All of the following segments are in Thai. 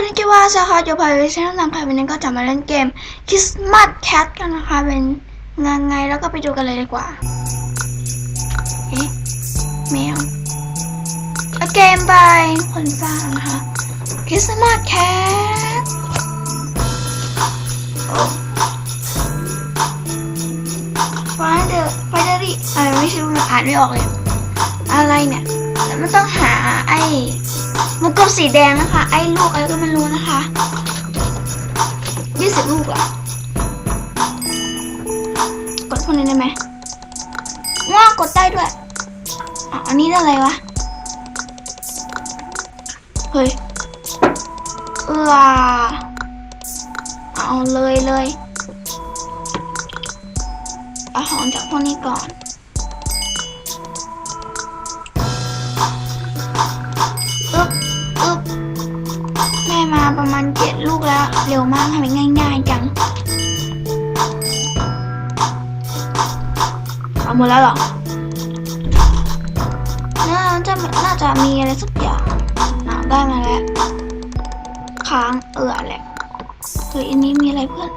คนที่ว่าสาขาโยบายวิเศษต่างๆค่ะวันนี้ก็จะมาเล่นเกม Christmas Cat กันนะคะ เป็นงานไงแล้วก็ไปดูกันเลยดีกว่า เอ๊ะแมวเกมไปคนฟังนะคะ Christmas Cat ฟาเดอร์ฟาเดอรี่อะไรไม่ใช่รู้อ่านไม่ออกเลย อะไรเนี่ยแล้วมันต้องหาไอ้ มันกบสีแดงนะคะ ไอ้ลูกอะไรก็ไม่รู้นะคะยี่สิบลูกอะกดพวกนี้ได้ไหมว้ากดได้ด้วยอันนี้ได้อะไรวะ เฮ้ยเออเอาเลยเลยเอาของจากพวกนี้ก่อน มากทำไมง่ายๆจัง เอาหมดแล้วเหรอ น่าจะน่าจะมีอะไรสักอย่างน่าได้มาแล้ว ค้างเอือแหละเฮ้ยอันนี้มีอะไรเพื่อน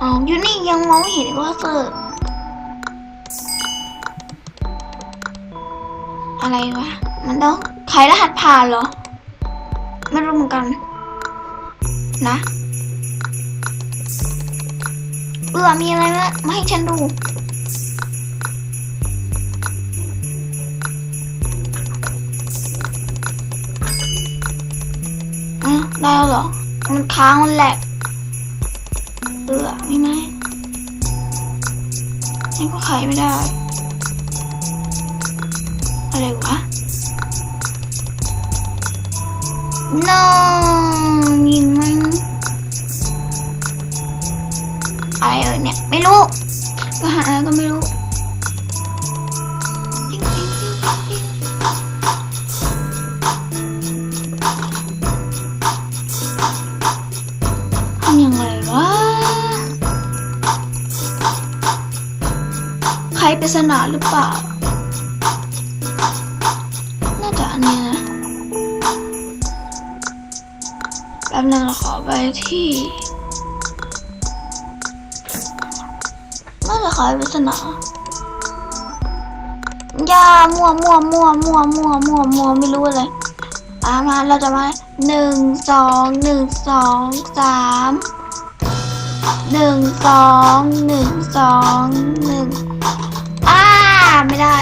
อ๋อยู่นี่ยังมองเห็นว่าเสิร์อะไรวะ มันต้องไขรหัสผ่านเหรอ ไม่รู้เหมือนกัน นะเออมีอะไรมามาให้ฉันดูอะได้แล้วเหรอ มันค้างมันแหลกเออไม่ไหมนี่ก็ไขไม่ได้ อะไรวะ no ยิงมันอะไรเอ่ยเนี่ยไม่รู้ก็หาอะไรก็ไม่รู้ทำยังไงวะใครปริศนาหรือเปล่า ป๊บนึงเราขอไปที่น่าจะขายปริศนาย่ามั่วมั่วมั่วมั่วมั่วมั่วมั่วไม่รู้เลยอ่ามาเราจะมาหนึ่งสองหนึ่งสองสามหนึ่งสองหนึ่งสองหนึ่งอ่าไม่ได้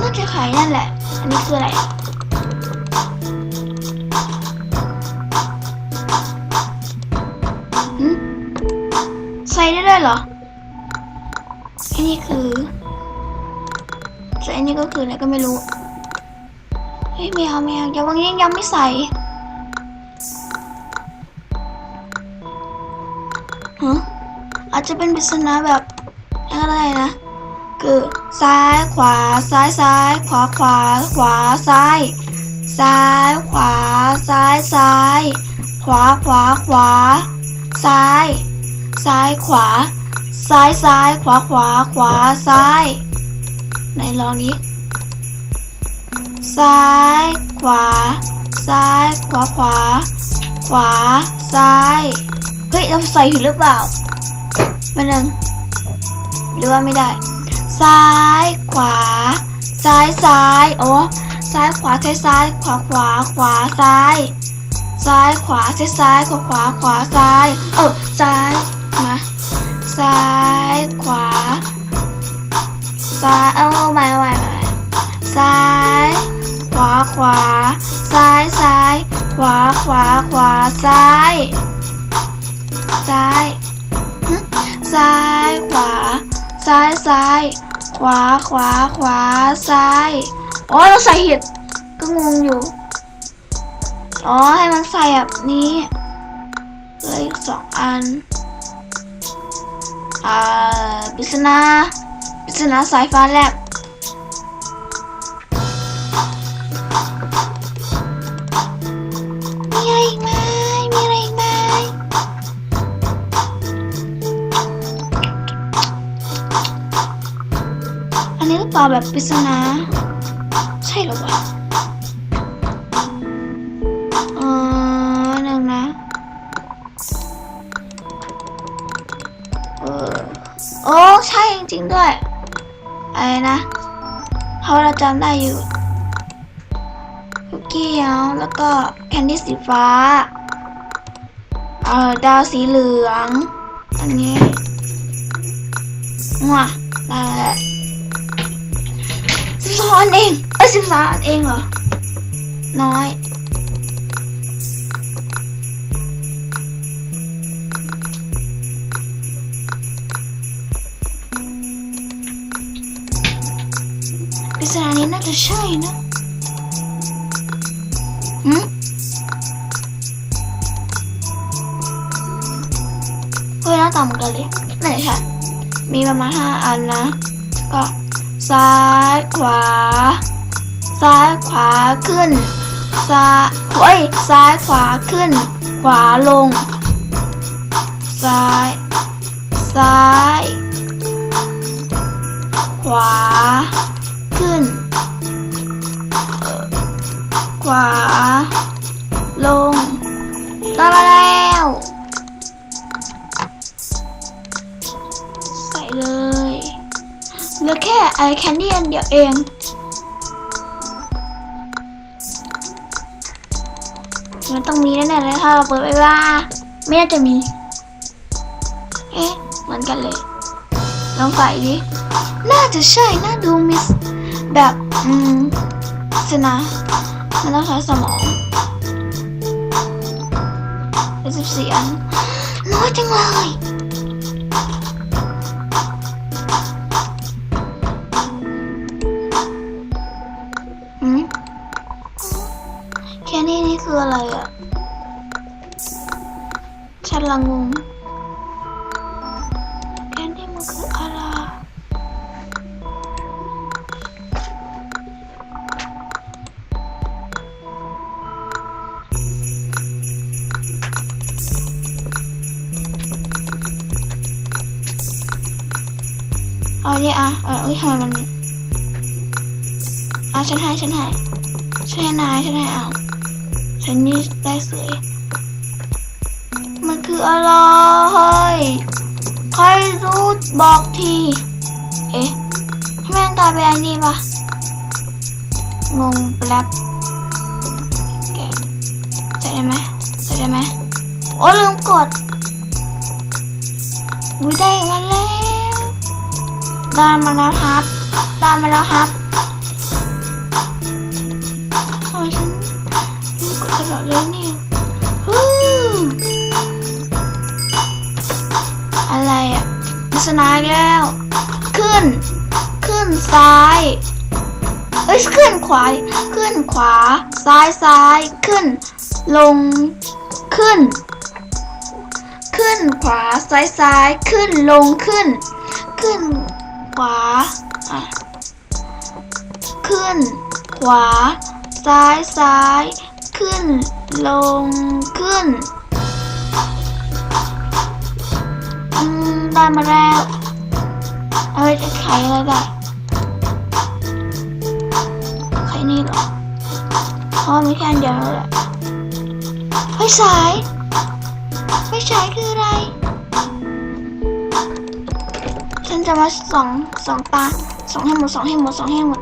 น่าจะขายนั่นแหละ อันนี้คืออะไร เหรออันนี้คือส่วนอันนี้ก็คืออะไรก็ไม่รู้เฮ้ยไม่เอาไม่เอายังวันนี้ยังไม่ใส่ฮะอาจจะเป็นปริศนาแบบอะไรนะคือซ้ายขวาซ้ายซ้ายขวาขวาขวาซ้าย ซ้ายขวาซ้ายซ้าย ขวาขวาขวาซ้าย ซ้ายขวา ซ้ายซ้ายขวาขวาขวาซ้ายไหนลองนี้ ซ้ายขวา ซ้ายขวาขวา ขวาซ้ายเฮ้ยเราใส่ผิดหรือเปล่าไม่นึงหรือว่าไม่ได้ ซ้ายขวา ซ้ายซ้ายโอ้ซ้ายขวาซ้ายซ้ายขวาขวาขวาซ้ายซ้ายขวาซ้ายซ้ายขวาขวาขวาซ้าย เออซ้าย มา ซ้ายขวา ซ้าย เอาใหม่เอาใหม่เอาใหม่ซ้าย ขวาขวา ซ้ายซ้าย ขวาขวาขวา ซ้าย ซ้าย ซ้ายขวา ซ้ายซ้าย ขวาขวาขวา ซ้าย โอ้เราใส่ผิดก็งงอยู่ อ๋อ ให้มันใส่แบบนี้เลยสองอัน อ่าปริศนาปริศนาสายฟ้าแลบมีอะไรอีกไหมมีอะไรอีกไหมอันนี้หรือเปล่าเปลาแบบปริศนาใช่หรอวะ โอ้ใช่จริงๆด้วยอะไรนะเพราะเราจำได้อยู่คุกกี้เนาแล้วก็แคนดี้สีฟ้าเอ่อดาวสีเหลืองอันนี้มั่วได้แล้วสิบสองอันเองเอ้ยสิบสามอันเองเหรอน้อย จะใช่นะหืมเฮ้ยหน้าต่ำกันเลยไหนค่ะ มีประมาณห้าอันนะ ก็ซ้ายขวา ซ้ายขวาขึ้น ซ้ายเฮ้ย ซ้ายขวาขึ้น ขวาลง ซ้าย ซ้าย ขวา ขึ้น ขวา ลงได้มาแล้ว ใส่เลยเหลือแค่ไอแคนดี้อันเดียวเองมันต้องมีแน่ๆเลยถ้าเราเปิดไปว่า ไม่น่าจะมี เอ๊ะ เหมือนกันเลย ลองใส่ดิ น่าจะใช่น่าดูมิส แบบ อืมสินะ มันต้องใช้สมองเป็นสิบสี่อันน้อยจังเลยหืมแค่นี้นี่คืออะไรอะฉันละงง เอาเนี่ยอะเออเอ้ยทำไมมันอะฉันให้ฉันให้ฉันให้นายฉันให้เอาฉันนี่ได้สวยมันคืออะไรใครรู้บอกทีเอ๊ะทำไมมันกลายเป็นอันนี้ปะงงแป๊บแกใส่ได้ไหมใส่ได้ไหมโอ้ลืมกดอุ้ยได้มาแล้ว ได้มาแล้วครับ ได้มาแล้วครับโอ้ยฉันลืมกดตลอดเลยนี่ฮู้อะไรอะมิสนาแล้ว ขึ้น ขึ้นซ้าย เอ้ย ขึ้นขวา ขึ้นขวา ซ้ายซ้าย ขึ้น ลง ขึ้น ขึ้นขวา ซ้ายซ้าย ขึ้น ลง ขึ้น ขึ้น ขวาอะขึ้น ขวา ซ้ายซ้าย ขึ้น ลง ขึ้น อืม ได้มาแล้วเอาไว้จะไขอะไรได้ไขนี่เหรอเพราะว่ามีแค่เดียวนั่นแหละไฟฉายไฟฉายคืออะไร จะมาสองสองตาสองให้หมดสองให้หมดสองให้หมด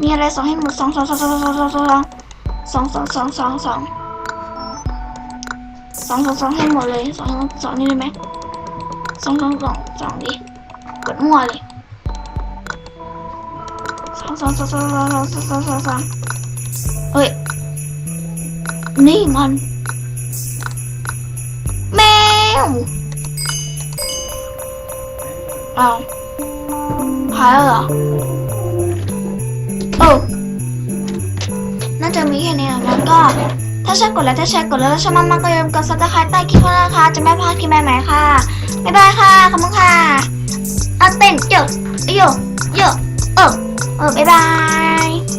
มีอะไรสองให้หมดสองสองสองสองสองสองสองสองสองสองสองสองสองสองสองให้หมดเลยสองสองนี่เลยไหมสองสองสองสองดิกดมั่วเลยสองสองสองสองสองสองสองสองสองเฮ้ยนี่มันแมว อ้าวหายแล้วเหรอโอ้น่าจะมีแค่นี้นะแล้วก็ ถ้าใช่กดไลค์ถ้าใช่กดแล้วถ้าชอบมากๆก็อย่าลืมกดซับสไครต์ใต้คลิปด้วนะคะ จะไม่พลาดคลิปใหม่ๆค่ะ บ๊ายบายค่ะ ขอบคุณค่ะเอาเต้นเยอะเยอะเยอะเออเออบ๊ายบาย